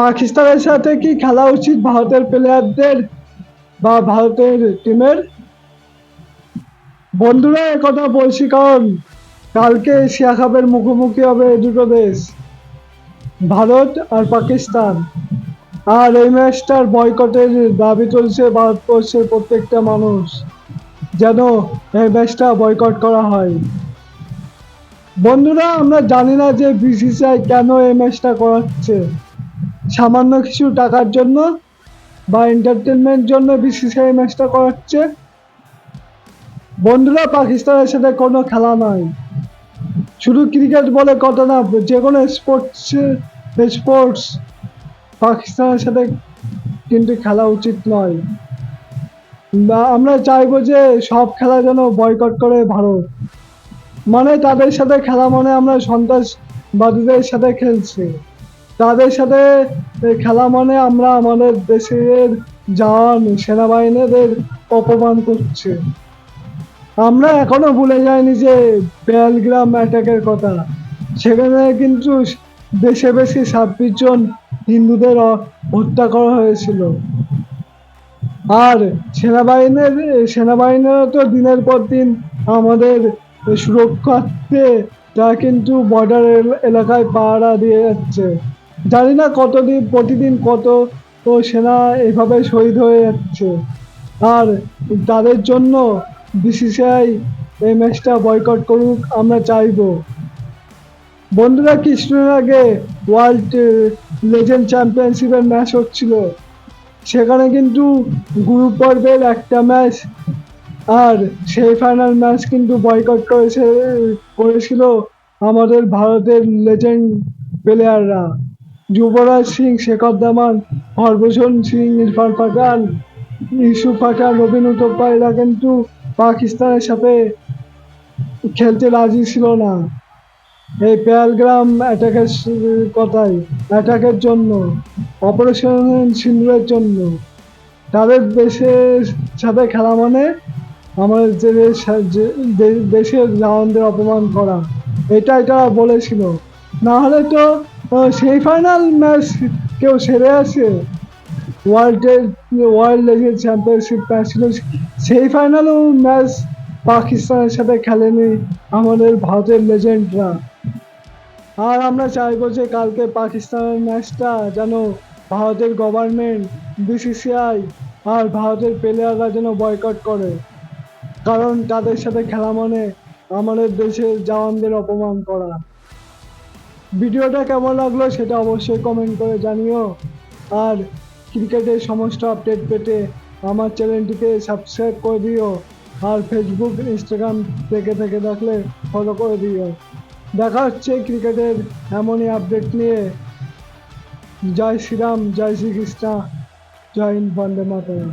পাকিস্তানের সাথে কি খেলা উচিত ভারতের প্লেয়ারদের বা ভারতের টিমের বন্ধুরা একথা বলছি কারণ কালকে এশিয়া কাপের মুখোমুখি হবে দুটো দেশ, ভারত আর পাকিস্তান। আর এই ম্যাচটার বয়কটের দাবি চলছে ভারতবর্ষের প্রত্যেকটা মানুষ, যেন এই ম্যাচটা বয়কট করা হয়। বন্ধুরা, আমরা জানি না যে বিসিসিআই কেন এই ম্যাচটা করাচ্ছে। সামান্য কিছু টাকার জন্য বা এন্টারটেনমেন্ট জন্য বিসিসিআই ম্যাচটা করাচ্ছে। বন্ধুরা, পাকিস্তানের সাথে কোনো খেলা নয় শুধু ক্রিকেট বলে কথা না যে কোনো স্পোর্টস স্পোর্টস পাকিস্তানের সাথে কিন্তু খেলা উচিত নয়। আমরা চাইব যে সব খেলা যেন বয়কট করে ভারত। মানে তাদের সাথে খেলা মানে আমরা সন্ত্রাসবাদীদের সাথে খেলছি। তাদের সাথে খেলা মানে আমরা আমাদের দেশের জান, সেনাবাহিনীদের অপমান করছে। আমরা এখনও ভুলে যাইনি যে বেলগ্রাম অ্যাটাকের কথা। সেখানে কিন্তু দেশে বেশি ছাব্বিশ জন হিন্দুদের হত্যা করা হয়েছিল। আর সেনাবাহিনীর সেনাবাহিনীরও তো দিনের পর দিন আমাদের সুরক্ষার্থে তারা কিন্তু বর্ডার এলাকায় পাহারা দিয়ে যাচ্ছে। জানি না কতদিন, প্রতিদিন কত সেনা এভাবে শহীদ হয়ে যাচ্ছে। আর তাদের জন্য বিসিসিআই এই ম্যাচটা বয়কট করুক, আমরা চাইব। বন্ধুরা, কিছুদিন আগে ওয়ার্ল্ড লেজেন্ড চ্যাম্পিয়নশিপের ম্যাচ হচ্ছিল। সেখানে কিন্তু গ্রুপ পর্বের একটা ম্যাচ আর সেই ফাইনাল ম্যাচ কিন্তু বয়কট করেছে, করেছিল আমাদের ভারতের লেজেন্ড প্লেয়াররা যুবরাজ সিং, শেখর দামান, হরভূষণ সিং, ইরফান পাঠান ইউসুফ পাঠান রবীন উতপ্পা এরা কিন্তু পাকিস্তানের সাথে খেলতে রাজি ছিল না। এই পেয়ালগ্রাম অ্যাটাকের কথাই অ্যাটাকের জন্য অপারেশন সিন্দুরের জন্য। তাদের দেশের সাথে খেলা মানে আমাদের যে দেশ- যে- দেশের জওয়ানদের অপমান করা। এটা এটা বলেছিল। না হলে তো সেই ফাইনাল ম্যাচ কেউ সেরে আসে। ওয়ার্ল্ডের ওয়ার্ল্ড লেগের চ্যাম্পিয়নশিপ ম্যাচ ছিল সেই ফাইনালও ম্যাচ পাকিস্তানের সাথে খেলেনি আমাদের ভারতের লেজেন্ডরা আর আমরা চাইব যে কালকে পাকিস্তানের ম্যাচটা যেন ভারতের গভর্নমেন্ট বিসিসিআই আর ভারতের প্লেয়াররা যেন বয়কট করে। কারণ তাদের সাথে খেলা মানে আমাদের দেশের জওয়ানদের অপমান করা। ভিডিওটা কেমন লাগল সেটা অবশ্যই কমেন্ট করে জানিও। আর ক্রিকেটের সমস্ত আপডেট পেতে আমার চ্যানেলটিকে সাবস্ক্রাইব করে দিও। আর ফেসবুক ইনস্টাগ্রাম থেকে থেকে দেখলে ফলো করে দিও। দেখা হচ্ছে ক্রিকেটের এমনই আপডেট নিয়ে। জয় শ্রীরাম, জয় শ্রীকৃষ্ণ, জয় হিন্দ, বন্দে মাতরম।